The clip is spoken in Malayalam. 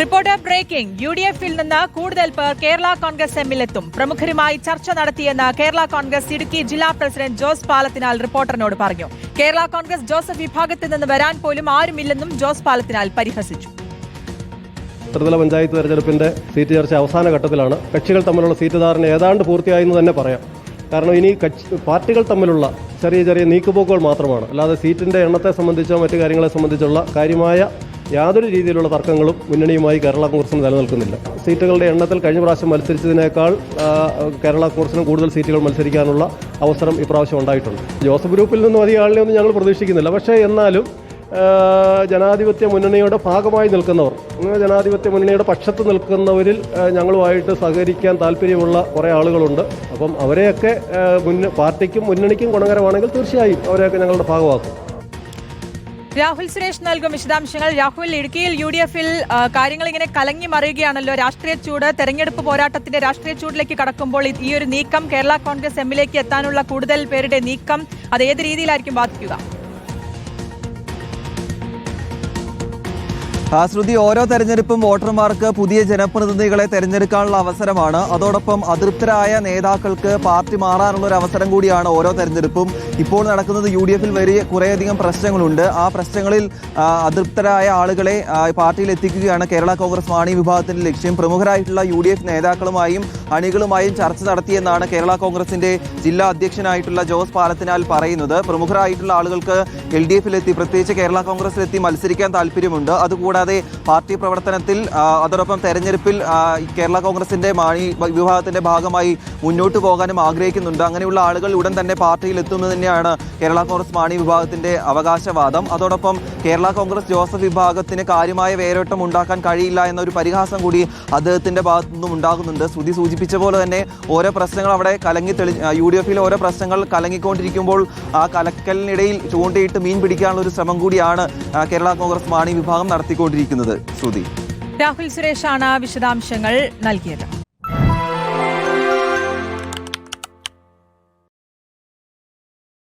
Reporter breaking. യു ഡി എഫിൽ നിന്ന് കൂടുതൽ പേർ കേരള കോൺഗ്രസ് എമ്മിലെത്തും. പ്രമുഖരുമായി ചർച്ച നടത്തിയെന്ന് കേരള കോൺഗ്രസ് ഇടുക്കി ജില്ലാ പ്രസിഡന്റ് ജോസ് പാലത്തിനാൽ റിപ്പോർട്ടറിനോട് പറഞ്ഞു. കേരള കോൺഗ്രസ് ജോസഫ് വിഭാഗത്തിൽ നിന്ന് വരാൻ പോലും ആരുമില്ലെന്നും ജോസ് പാലത്തിനാൽ പരിഹസിച്ചു. ത്രിതല പഞ്ചായത്ത് തെരഞ്ഞെടുപ്പിന്റെ സീറ്റ് ചർച്ച അവസാന ഘട്ടത്തിലാണ്. കക്ഷികൾ തമ്മിലുള്ള സീറ്റ് ധാരണ ഏതാണ്ട് പൂർത്തിയായെന്ന് തന്നെ പറയാം. കാരണം ഇനി പാർട്ടികൾ തമ്മിലുള്ള ചെറിയ ചെറിയ നീക്കുപോക്കുകൾ മാത്രമാണ്. അല്ലാതെ സീറ്റിന്റെ എണ്ണത്തെ സംബന്ധിച്ചോ മറ്റു കാര്യങ്ങളെ സംബന്ധിച്ചുള്ള കാര്യമായ യാതൊരു രീതിയിലുള്ള തർക്കങ്ങളും മുന്നണിയുമായി കേരള കോൺഗ്രസിന് നിലനിൽക്കുന്നില്ല. സീറ്റുകളുടെ എണ്ണത്തിൽ കഴിഞ്ഞ പ്രാവശ്യം മത്സരിച്ചതിനേക്കാൾ കേരള കോൺഗ്രസിന് കൂടുതൽ സീറ്റുകൾ മത്സരിക്കാനുള്ള അവസരം ഇപ്രാവശ്യം ഉണ്ടായിട്ടുണ്ട്. ജോസഫ് ഗ്രൂപ്പിൽ നിന്നും അധികം ആളിനെ ഒന്നും ഞങ്ങൾ പ്രതീക്ഷിക്കുന്നില്ല. പക്ഷേ എന്നാലും ജനാധിപത്യ മുന്നണിയുടെ ഭാഗമായി നിൽക്കുന്നവർ ജനാധിപത്യ മുന്നണിയുടെ പക്ഷത്ത് നിൽക്കുന്നവരിൽ ഞങ്ങളുമായിട്ട് സഹകരിക്കാൻ താല്പര്യമുള്ള കുറേ ആളുകളുണ്ട്. അപ്പം അവരെയൊക്കെ മുന്ന പാർട്ടിക്കും മുന്നണിക്കും ഗുണകരമാണെങ്കിൽ തീർച്ചയായും അവരെയൊക്കെ ഞങ്ങളുടെ ഭാഗമാക്കും. രാഹുൽ സുരേഷ് നൽകും വിശദാംശങ്ങൾ. രാഹുൽ ഇടുക്കിയിൽ യു ഡി എഫിൽ കാര്യങ്ങൾ ഇങ്ങനെ കലങ്ങി മറിയുകയാണല്ലോ. രാഷ്ട്രീയ ചൂട് തെരഞ്ഞെടുപ്പ് പോരാട്ടത്തിന്റെ രാഷ്ട്രീയ ചൂടിലേക്ക് കടക്കുമ്പോൾ ഈ- ഒരു നീക്കം കേരള കോൺഗ്രസ് എമ്മിലേക്ക് എത്താനുള്ള കൂടുതൽ പേരുടെ നീക്കം അത് ഏത് രീതിയിലായിരിക്കും ബാധിക്കുക? ശ്രുതി ഓരോ തെരഞ്ഞെടുപ്പും വോട്ടർമാർക്ക് പുതിയ ജനപ്രതിനിധികളെ തെരഞ്ഞെടുക്കാനുള്ള അവസരമാണ്. അതോടൊപ്പം അതൃപ്തരായ നേതാക്കൾക്ക് പാർട്ടി മാറാനുള്ള ഒരു അവസരം കൂടിയാണ് ഓരോ തെരഞ്ഞെടുപ്പും. ഇപ്പോൾ നടക്കുന്നത് യു ഡി എഫിൽ വലിയ കുറേയധികം പ്രശ്നങ്ങളുണ്ട്. ആ പ്രശ്നങ്ങളിൽ അതൃപ്തരായ ആളുകളെ പാർട്ടിയിൽ എത്തിക്കുകയാണ് കേരള കോൺഗ്രസ് മാണി വിഭാഗത്തിന്റെ ലക്ഷ്യം. പ്രമുഖരായിട്ടുള്ള യു ഡി എഫ് നേതാക്കളുമായും അണികളുമായും ചർച്ച നടത്തിയെന്നാണ് കേരള കോൺഗ്രസിന്റെ ജില്ലാ അധ്യക്ഷനായിട്ടുള്ള ജോസ് പാലത്തിനാൽ പറയുന്നത്. പ്രമുഖരായിട്ടുള്ള ആളുകൾക്ക് എൽ ഡി എഫിലെത്തി പ്രത്യേകിച്ച് കേരള കോൺഗ്രസിലെത്തി മത്സരിക്കാൻ താല്പര്യമുണ്ട്. അതുകൂടാതെ പാർട്ടി പ്രവർത്തനത്തിൽ അതോടൊപ്പം തെരഞ്ഞെടുപ്പിൽ കേരള കോൺഗ്രസിന്റെ മാണി വിഭാഗത്തിന്റെ ഭാഗമായി മുന്നോട്ട് പോകാനും ആഗ്രഹിക്കുന്നുണ്ട്. അങ്ങനെയുള്ള ആളുകൾ ഉടൻ തന്നെ പാർട്ടിയിൽ എത്തുന്നത് തന്നെയാണ് കേരള കോൺഗ്രസ് മാണി വിഭാഗത്തിന്റെ അവകാശവാദം. അതോടൊപ്പം കേരള കോൺഗ്രസ് ജോസഫ് വിഭാഗത്തിന് കാര്യമായ വേരോട്ടം ഉണ്ടാക്കാൻ കഴിയില്ല എന്നൊരു പരിഹാസം കൂടി അദ്ദേഹത്തിന്റെ ഭാഗത്തു നിന്നും ഉണ്ടാകുന്നുണ്ട്. ശ്രുതി സൂചിപ്പിച്ച പോലെ തന്നെ ഓരോ പ്രശ്നങ്ങൾ അവിടെ കലങ്ങി തെളി യു ഡി എഫിൽ ഓരോ പ്രശ്നങ്ങൾ കലങ്ങിക്കൊണ്ടിരിക്കുമ്പോൾ ആ കലക്കലിനിടയിൽ ചൂണ്ടയിട്ട് മീൻ പിടിക്കാനുള്ള ഒരു ശ്രമം കൂടിയാണ് കേരള കോൺഗ്രസ് മാണി വിഭാഗം നടത്തിക്കൊണ്ടിരിക്കുന്നത് ശ്രുതി. രാഹുൽ സുരേഷാണ് വിശദാംശങ്ങൾ നൽകിയത്.